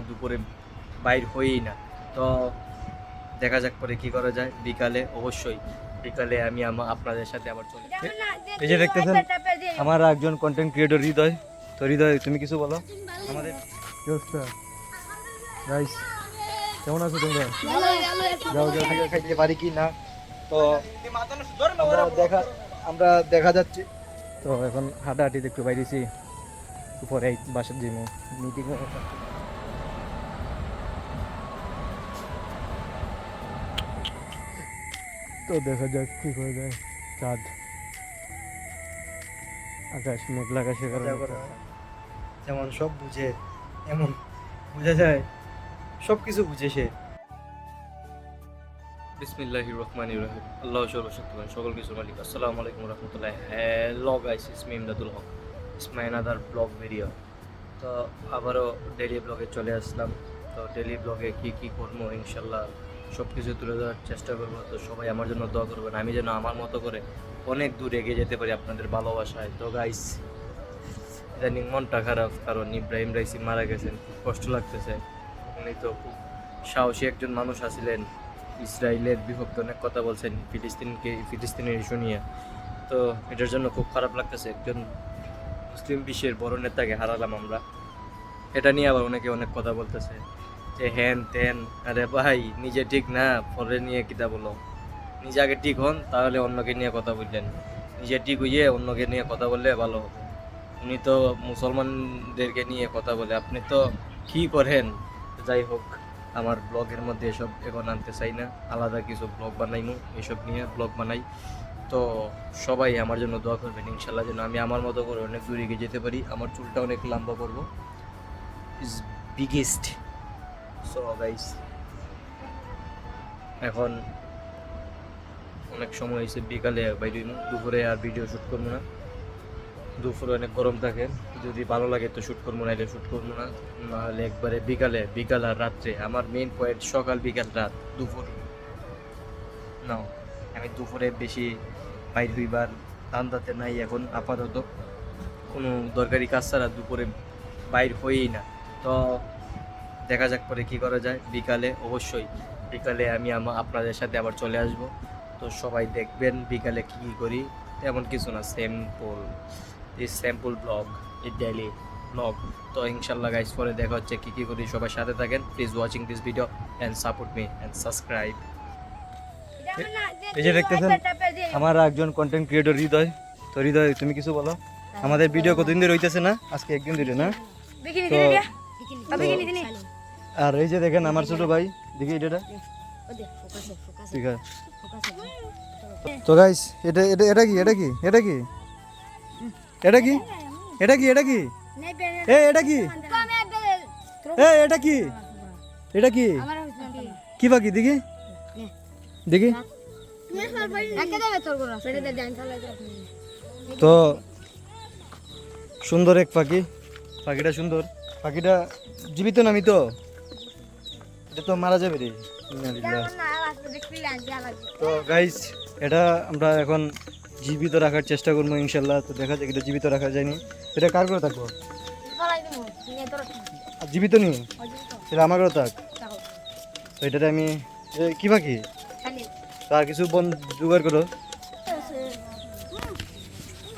দুপুরে বাইর হইই না। তো দেখা যাক পরে কি করা যায়। বিকালে অবশ্যই। বিকালে আমি আমা- আপনাদের সাথে আবার চলে এই যে দেখতেছেন আমার একজন কন্টেন্ট ক্রিয়েটর হৃদয়। তো হৃদয় তুমি কিছু বলো? আমাদের গাইস কেমন আছো তোমরা? যাও যাও থেকে খাইতে পারি কি না? তো আমরা দেখা আমরা দেখা যাচ্ছে। তো এখন হাঁটাহাঁটিতে একটু বাইরেছি উপরে এই বাসার জিমে। মিটিং তো দেখা যাক কি করে যায়। চাঁদ। আকাশ মেঘলা আকাশের কারণে। যেমন সব বুঝে এমন বোঝা যায় সব কিছু বুঝে সে। বিসমিল্লাহি রহমান রহিম। আল্লাহ সর্বশক্তিমান সকল কিছু মালিক। আসসালামু আলাইকুম রহমতুল্লাহ। Hello guys ইসমি Imdadul Haque is my other vlog video তো আবারও ডেলি ব্লগে চলে আসলাম। তো ডেলি ব্লগে কি কি করব ইনশাল্লাহ সব কিছু তুলে ধরার চেষ্টা করব। তো সবাই আমার জন্য দোয়া করবেন, আমি যেন আমার মতো করে অনেক দূর এগিয়ে যেতে পারি আপনাদের ভালোবাসায়। তো গাইস ইদানিং মনটা খারাপ, কারণ ইব্রাহিম রাইসি মারা গেছেন, খুব কষ্ট লাগতেছে। উনি তো খুব সাহসী একজন মানুষ আছিলেন, ইসরায়েলের বিভক্ত অনেক কথা বলছেন, ফিলিস্তিনকে ফিলিস্তিনের ইস্যু নিয়ে। তো এটার জন্য খুব খারাপ লাগতেছে, একজন মুসলিম বিশ্বের বড় নেতাকে হারালাম আমরা। এটা নিয়ে আবার অনেকে অনেক কথা বলতেছে। যে হ্যান ত্যান আরে ভাই, নিজে ঠিক না পরে নিয়ে কিতা বলো? নিজে আগে ঠিক হন, তাহলে অন্যকে নিয়ে কথা বললেন। নিজে ঠিক হইয়ে অন্যকে নিয়ে কথা বললে ভালো হবে। উনি তো মুসলমানদেরকে নিয়ে কথা বলে। আপনি তো কি করেন? যাই হোক, আমার ব্লগের মধ্যে এসব এখন আনতে চাই না। আলাদা কিছু ব্লগ বানাইমু, এসব নিয়ে ব্লগ বানাই। তো সবাই আমার জন্য দোয়া করবেন, ইনশাল্লাহ যেন আমি আমার মতো করে অনেক দূরে এগিয়ে যেতে পারি। আমার চুলটা অনেক লম্বা করব। ইজ বিগেস্ট সো গাইস এখন অনেক সময় হয়েছে বিকালে বাইরে দুপুরে আর ভিডিও শ্যুট করব না। দুপুরে অনেক গরম থাকে, যদি ভালো লাগে তো শ্যুট করব না এটা শ্যুট করব না। নাহলে একবারে বিকালে, বিকাল আর রাত্রে। আমার মেইন পয়েন্ট সকাল, বিকাল, রাত, দুপুর। না আমি দুপুরে বেশি বাইর হইবার ধান্দাতে নাই এখন, আপাতত। কোনো দরকারি কাজ ছাড়া দুপুরে বাইর হইই না। তো দেখা যাক পরে কি করা যায়। বিকালে অবশ্যই বিকালে আমি আপনাদের সাথে আবার চলে আসব। তো সবাই দেখবেন বিকালে কি কি করি। তেমন কিছু না স্যাম্পল এই স্যাম্পল ব্লগ এই ডেলি ব্লগ তো ইনশাল্লাহ গাইস পরে দেখা হচ্ছে কী কী করি। সবাই সাথে থাকেন। Please watching this video and support me and subscribe এই যে দেখতেছেন আমার একজন কন্টেন্ট ক্রিয়েটর হৃদয়। তো হৃদয় তুমি কিছু বলো? আমাদের ভিডিও কতদিন ধরে হইতেছে না? আজকে একদিন ধরে না? তো আর এই যে দেখেন আমার ছোট ভাই, দেখি এটা ঠিক আছে। তো গাইস এটা এটা এটা কি এটা কি এটা কি? এটা কি? এটা কি এটা কি? এ, এটা কি? এ, এটা কি? এটা কি? কি বাকি, দেখি। দেখি। তো সুন্দর এক পাখি। পাখিটা সুন্দর। পাখিটা জীবিত নামি তো এটা তো মারা যাবে রে। তো গাইস এটা আমরা এখন জীবিত রাখার চেষ্টা করব ইনশাল্লাহ। তো দেখা যাক এটা জীবিত রাখা যায়নি এটা কার করে থাকব? জীবিত নেই সেটা আমার করে থাক। তো এটাতে আমি কি পাখি তো আর কিছু বন জোগাড় করো।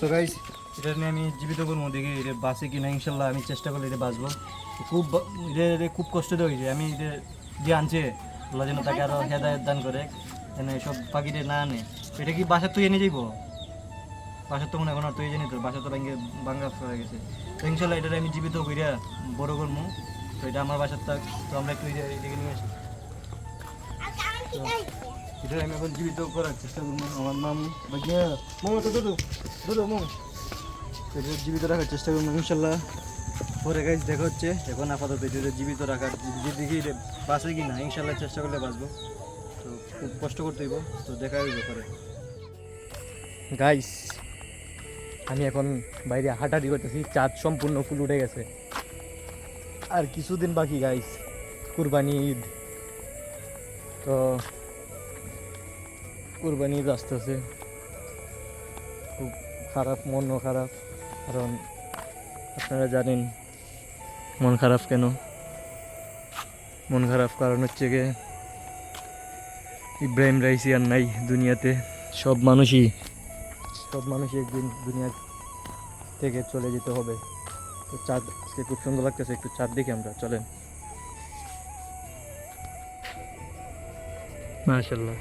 তো গাইস এটা নিয়ে আমি জীবিত করব দেখি এটা বাঁচে কিনা। ইনশাল্লাহ আমি চেষ্টা করলে এটা বাঁচবো। খুব এটা খুব কষ্ট দেওয়া হয়েছে আমি এটা যে আনছে। যেন তাকে আরও হেদায়ত দান করে, যেন এইসব পাখিটা না আনে। এটা কি বাসার তুই এনে যাইব? বাসার তো মনে এখন তুই জানি তো বাসা তো ভাঙ্গে ভাঙ্গা হয়ে গেছে। ইনশাল্লাহ এটা আমি জীবিত কইরা বড় করব তো এটা আমার বাসার থাক তো আমরা একটু এদিকে নিয়ে আসি। এটা আমি এখন জীবিত করার চেষ্টা করব। আমার মাম ভাগ্যা মোমো তো দুটো দুটো মোমো এটা জীবিত রাখার চেষ্টা করব ইনশাল্লাহ। পরে গাইজ দেখা হচ্ছে। এখন আপাতত এটা জীবিত রাখার যে দেখি এটা বাঁচে কি না ইনশাল্লাহ চেষ্টা করলে বাঁচবো। তো খুব কষ্ট করতে হইব, তো দেখা হইব পরে গাইস আমি এখন বাইরে হাঁটাহাঁটি করতেছি, চাঁদ সম্পূর্ণ ফুল উঠে গেছে। আর কিছুদিন বাকি গাইস কুরবানি ঈদ। তো কুরবানি ঈদ আসতেছে। খুব খারাপ, মনও খারাপ। কারণ আপনারা জানেন মন খারাপ কেন? মন খারাপ কারণ হচ্ছে গিয়ে ইব্রাহিম রাইসি আর নাই দুনিয়াতে। সব মানুষই সব মানুষই একদিন দুনিয়া থেকে চলে যেতে হবে। তো চাঁদ, আজকে খুব সুন্দর লাগতেছে, একটু চাঁদ দেখি আমরা, চলেন। মাশাল্লাহ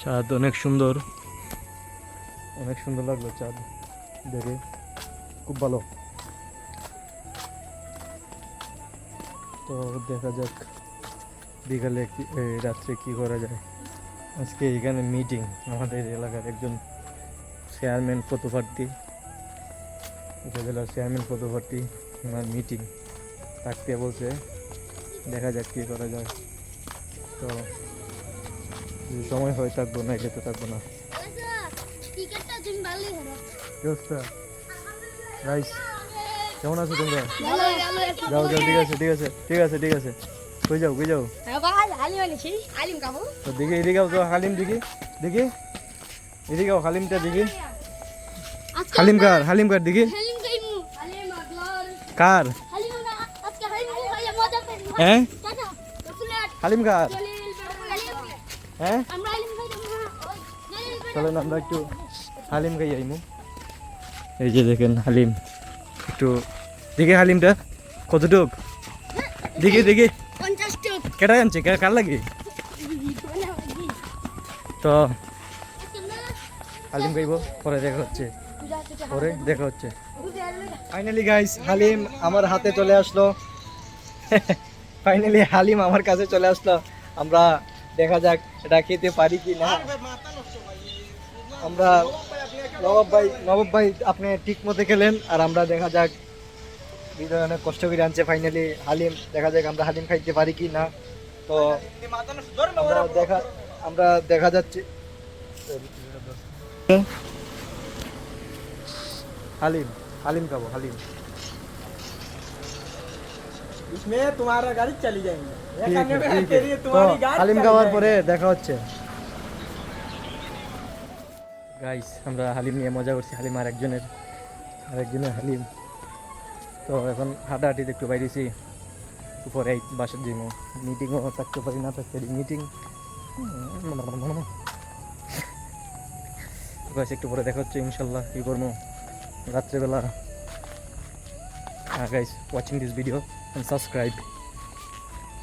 চাঁদ অনেক সুন্দর। অনেক সুন্দর লাগল চাঁদ দেখে। খুব ভালো। তো দেখা যাক বিকালে রাত্রে কি করা যায়। আজকে এখানে মিটিং আমাদের এলাকার একজন চেয়ারম্যান পদপ্রার্থী। উপজেলার চেয়ারম্যান পদপ্রার্থী, ওনার মিটিং থাকতে বলছে। দেখা যাক কী করা যায়। তো সময় হয় থাকব না যেতে থাকব না। রাইস কেমন আছো তোমরা? ভালো ভালো যাও যাও ঠিক আছে ঠিক আছে ঠিক আছে ঠিক আছে। কই যাও কই যাও? হ্যাঁ দেখি এদিকে তো হালিম দেখি দেখি। এদিকে হালিমটা দেখি। হালিম কার হালিম কার দেখি। কার? হ্যাঁ? হালিম কার? হ্যাঁ? চলেন আমরা একটু হালিম খাই আইমু। এই যে দেখেন হালিম। একটু দেখি হালিমটা। কতটুক দেখি দেখি। কেটা আনছে? কে- কার লাগে? তো হালিম খাইব পরে দেখা হচ্ছে। পরে দেখা হচ্ছে। ফাইনালি গাইস হালিম আমার হাতে চলে আসলো। ফাইনালি হালিম আমার কাছে চলে আসলো। আমরা দেখা যাক এটা খেতে পারি কি না আমরা নবাব ভাই নবাব ভাই আপনি ঠিক মতো খেলেন আর আমরা দেখা যাক বিজয় অনেক কষ্ট করে আনছে ফাইনালি হালিম দেখা যাক আমরা হালিম খাইতে পারি কি না তো আমরা দেখা আমরা দেখা যাচ্ছে হালিম হালিম খাবো হালিম इसमें तुम्हारा गाड़ी चली जाएंगे ये ঠিক करने में আছে, ঠিক तेरी আছে। তো तुम्हारी गाड़ी হালিম चली খাওয়ার जाएगी। পরে দেখা হচ্ছে গাইস আমরা হালিম নিয়ে মজা করছি। হালিম আর একজনের আরেকজনের হালিম। তো এখন হাঁটাহাঁটিতে একটু বাইরেছি। উপরে এই বাসার জন্য মিটিংও থাকতে পারি, না থাকতে পারি মিটিং গাইস একটু পরে দেখা হচ্ছে, ইনশাল্লাহ। কী করব? রাত্রেবেলা। হ্যাঁ guys watching this video subscribe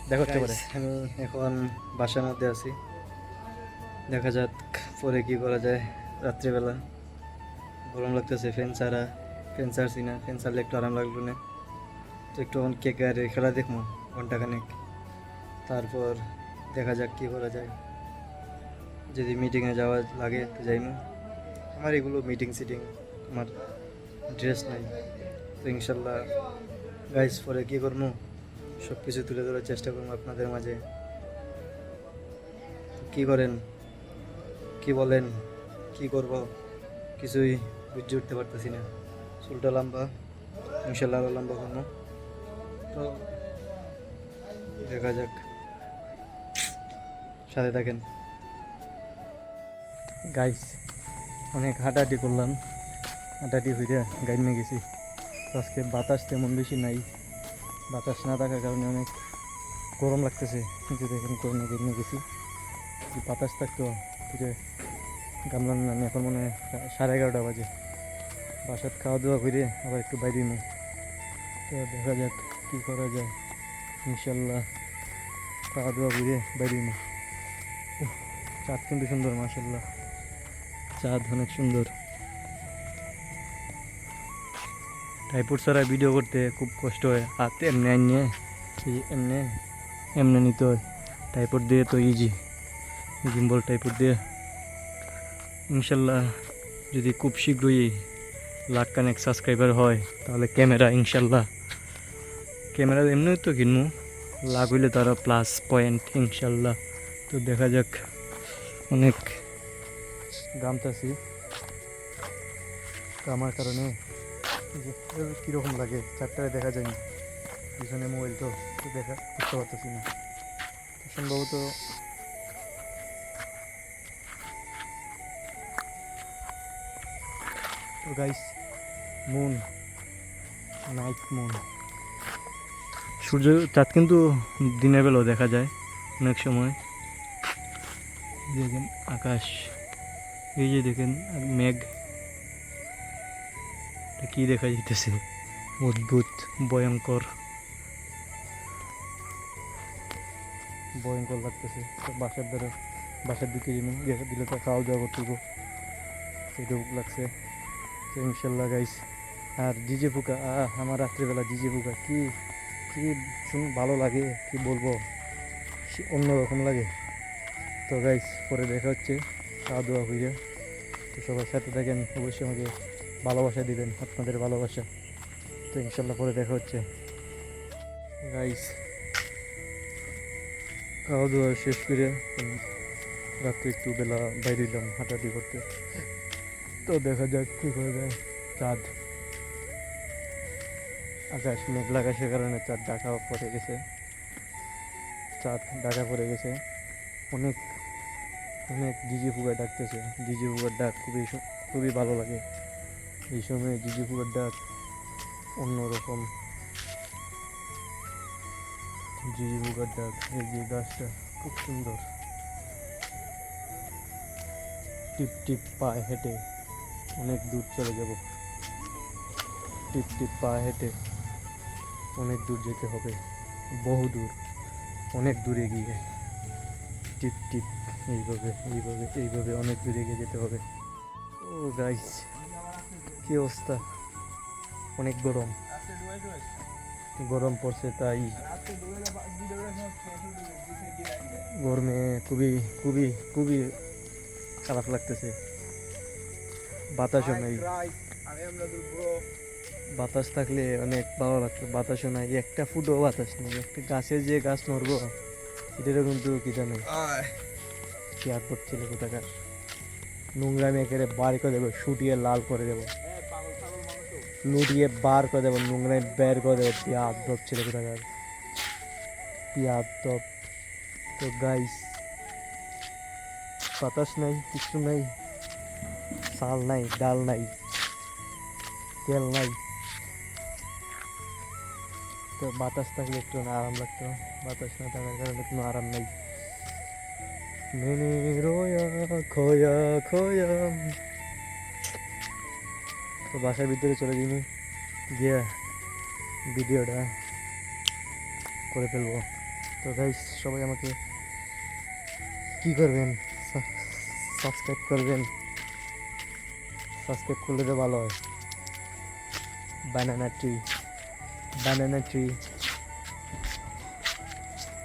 দেখা হচ্ছে পরে। আমি এখন বাসার মধ্যে আছি। দেখা যাক পরে কি করা যায়। রাত্রিবেলা। গরম লাগতেছে ফ্যান ছাড়া ফ্যান ছাড়ছি না ফ্যান ছাড়লে একটু আরাম লাগল না। তো একটু এখন কে কে খেলা দেখব ঘন্টাখানেক তারপর দেখা যাক কি করা যায়। যদি মিটিংয়ে যাওয়া লাগে তো যাইমু। আমার এগুলো মিটিং সিটিং আমার ড্রেস নাই। তো ইনশাল্লাহ গাইস পরে কী করব? সব কিছু তুলে ধরার চেষ্টা করব আপনাদের মাঝে। কি করেন? কি বলেন? কি করব? কিছুই বুঝে উঠতে পারতেছি না। চুলটা লম্বা, ইনশাল্লাহ লম্বা করব। তো দেখা যাক। সাথে থাকেন। গাইস অনেক হাঁটাহাঁটি করলাম। হাঁটাহাঁটি হইতে গাইমে গেছি। আজকে বাতাস তেমন বেশি নাই। বাতাস না থাকার কারণে অনেক গরম লাগতেছে। কিন্তু দেখেন, গরমে গেছি। বাতাস থাকতো গামলাম না আমি এখন মনে হয় সাড়ে এগারোটা বাজে। বাসাত খাওয়া দাওয়া করে আবার একটু বাইরে নিই। তো দেখা যাক কী করা যায়। ইনশাল্লাহ খাওয়া দাওয়া করে বাইরে নিই। চাঁদ কিন্তু সুন্দর মাসাল্লাহ চাঁদ অনেক সুন্দর। টাইপুর ছাড়া ভিডিও করতে খুব কষ্ট হয়। হাত এমনি আনিয়ে এমনি এমনি নিতে হয়। টাইপড দিয়ে তো ইজি গিম্বল টাইপড দিয়ে। ইনশাল্লাহ যদি খুব শীঘ্রই লাখ কানেক সাবস্ক্রাইবার হয়, তাহলে ক্যামেরা ইনশাল্লাহ। ক্যামেরা এমনিও তো কিনবো, লাখ হইলে তারা প্লাস পয়েন্ট ইনশাল্লাহ। তো দেখা যাক, অনেক গামতাছি তো আমার কারণে কীরকম লাগে? চারটায় দেখা যায়নি। পিছনে মোবাইল তো দেখা, বুঝতে পারতেছি না। সম্ভবত তো গাইস মুন নাইট মুন সূর্য চাঁদ কিন্তু দিনের বেলাও দেখা যায় অনেক সময়। দেখেন আকাশ এই যে দেখেন মেঘ। কি দেখা যাইতেছে? অদ্ভুত ভয়ঙ্কর। ভয়ঙ্কর লাগতেছে। বাসার দ্বারা বাসার দিকে গিয়ে দিলে তো খাওয়া দাওয়া করতে সেটুকু লাগছে। তো ইনশাল্লাহ গাইস আর ডিজে ফুকা আমার রাত্রিবেলা ডিজে ফুকা, কি কি শুন, ভালো লাগে, কি বলব? অন্যরকম লাগে। তো গাইস পরে দেখা হচ্ছে খাওয়া দাওয়া হইয়া। তো সবার সাথে থাকেন, অবশ্যই আমাকে ভালোবাসা দিবেন, আপনাদের ভালোবাসা। তো ইনশাল্লাহ পরে দেখা হচ্ছে। গাইস খাওয়া দাওয়া শেষ করে রাত্রে একটু বেলা বাইরে এলাম, হাঁটাহাঁটি করতে। তো দেখা যাক কী করে যায়। চাঁদ। আকাশ, মেঘলা আকাশের কারণে চাঁদ ঢাকা পড়ে গেছে। চাঁদ ঢাকা পড়ে গেছে। অনেক অনেক জিজি ফুগার ডাকতেছে। জিজি ফুগার ডাক খুবই খুবই ভালো লাগে। এই সময় জিজি ফুগার ডাক অন্যরকম। জিজি ফুগার ডাক, এই যে গাছটা, খুব সুন্দর। টিপ টিপ পায়ে হেঁটে। অনেক দূর চলে যাব। টিপ টিপ পায়ে হেঁটে অনেক দূর যেতে হবে। বহু দূর, অনেক দূরে গিয়ে টিপ টিপ, এইভাবে এইভাবে এইভাবে অনেক দূরে গিয়ে যেতে হবে। ও গাইস কী অবস্থা? অনেক গরম। গরম পড়ছে তাই। গরমে খুবই খুবই খুবই খারাপ লাগতেছে। বাতাসও নাই। বাতাস থাকলে অনেক ভালো লাগতো বাতাসও নাই একটা ফুটও বাতাস নেই একটা গাছের যে গাছ মরবো এটারও কিন্তু কি জানে। কি আর করছিল কোথাকার। নোংরা মেয়েকে বার করে দেবো শুটিয়ে লাল করে দেবো। লুটিয়ে বার করে দেবো নোংরা বের করে দেবো পেঁয়াজ দপ ছিল কোথাকার। পেঁয়াজ দপ তো গাইস বাতাস নাই কিছু নাই। চাল নাই, ডাল নাই, তেল নাই। তো বাতাস থাকলে একটু আরাম লাগতো। বাতাস না থাকার কারণে কোনো আরাম নাই। মেনে রোয়া, খোয়া খোয়া। তো বাসার ভিতরে চলে যাইনি গিয়ে ভিডিওটা করে ফেলব। তো গাইস সবাই আমাকে কি করবেন? সাবস্ক্রাইব করবেন। সাবস্ক্রাইব করলে তো ভালো হয়। বানানা ট্রি বানানা ট্রি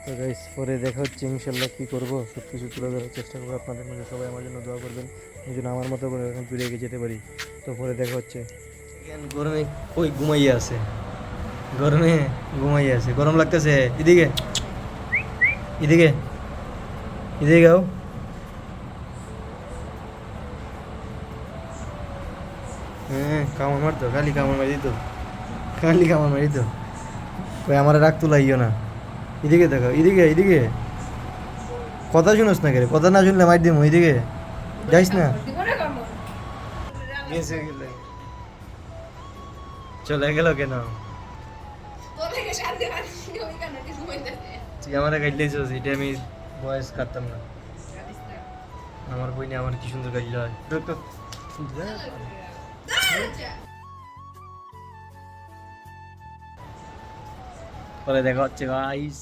তো গাইস পরে দেখা হচ্ছে ইনশাল্লাহ কী করব? সব কিছু তুলে ধরার চেষ্টা করব আপনাদের মধ্যে। সবাই আমার জন্য দোয়া করবেন। এই জন্য আমার মতো করে এখন দূরে এগিয়ে যেতে পারি। তো পরে দেখা হচ্ছে। গরমে কই ঘুমাইয়া আছে? গরমে ঘুমাইয়া আছে। গরম লাগতেছে। এদিকে এদিকে এদিকে গাও হ্যাঁ কামড় মারতো খালি কামড় মারি দিত। খালি কামড় মারি দিত। ওই আমার রাগ তুলাইও না। এদিকে দেখো এদিকে এদিকে। কথা শুনোস না কে কথা না শুনলে মার দিম ওইদিকে যাইস না। চলে গেল কেন? তুই আমার গাইলেছিস এটা আমি বয়স কাটতাম না। আমার বই নিয়ে আমার কি সুন্দর গাইল হয়। পরে দেখা হচ্ছে গাইস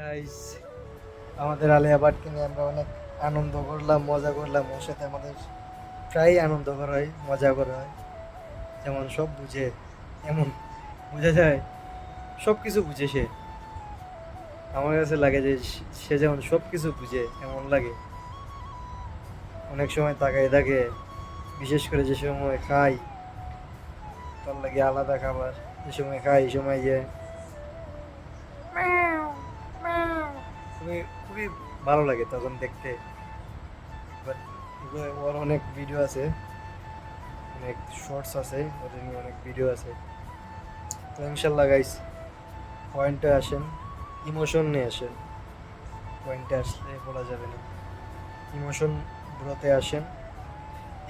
গাইস আমাদের আলিয়া বাটকে নিয়ে আমরা অনেক আনন্দ করলাম, মজা করলাম। ওর সাথে আমাদের প্রায় আনন্দ করা হয়, মজা করা হয়। যেমন সব বুঝে, এমন বোঝা যায়, সব কিছু বুঝে সে। আমার কাছে লাগে যে সে- যেমন সব কিছু বুঝে, এমন লাগে। অনেক সময় তাকায় থাকে, বিশেষ করে যে সময় খাই তার লাগে আলাদা খাবার, যে সময় খাই সময় যে খুবই খুবই ভালো লাগে তখন দেখতে। ওর অনেক ভিডিও আছে। অনেক শর্টস আছে, ওদের নিয়ে অনেক ভিডিও আছে। তো ইনশাল্লাহ গাইস পয়েন্টে আসেন ইমোশন নিয়ে আসেন। পয়েন্টে আসলে বলা যাবে না। ইমোশন ব্রোতে আসেন।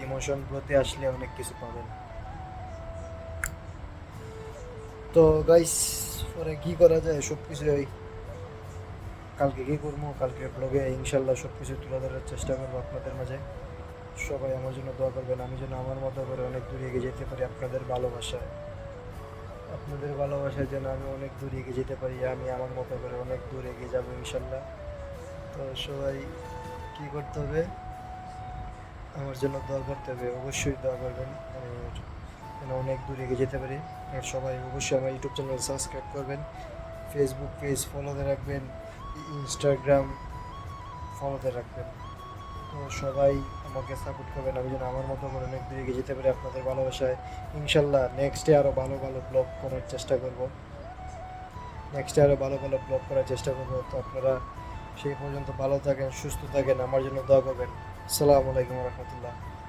ইমোশন ব্রোতে আসলে অনেক কিছু পাবেন। তো গাইস পরে কি করা যায়? সব কিছু ওই কালকে কি করব? কালকে ব্লগে ইনশাল্লাহ সব কিছু তুলে ধরার চেষ্টা করব আপনাদের মাঝে। সবাই আমার জন্য দোয়া করবেন, আমি যেন আমার মতো করে অনেক দূরে এগিয়ে যেতে পারি আপনাদের ভালোবাসায়। আপনাদের ভালোবাসায় যেন আমি অনেক দূর এগিয়ে যেতে পারি, আমি আমার মতো করে অনেক দূর এগিয়ে যাব ইনশাল্লাহ। তো সবাই কি করতে হবে? আমার জন্য দোয়া করতে হবে, অবশ্যই দোয়া করবেন যেন অনেক দূর এগিয়ে যেতে পারি। আর সবাই অবশ্যই আমার ইউটিউব চ্যানেল সাবস্ক্রাইব করবেন ফেসবুক পেজ ফলোতে রাখবেন। ইনস্টাগ্রাম ফলোতে রাখবেন। তো সবাই আমাকে সাপোর্ট করবেন। আমি যেন আমার মতো করে অনেক দূর যেতে পারি আপনাদের ভালোবাসায়। ইনশাল্লাহ নেক্সটে আরও ভালো ভালো ব্লগ করার চেষ্টা করব। নেক্সটে আরও ভালো ভালো ব্লগ করার চেষ্টা করব। তো আপনারা সেই পর্যন্ত ভালো থাকেন, সুস্থ থাকেন। আমার জন্য দোয়া করবেন। আসসালামু আলাইকুম রহমতুল্লাহ।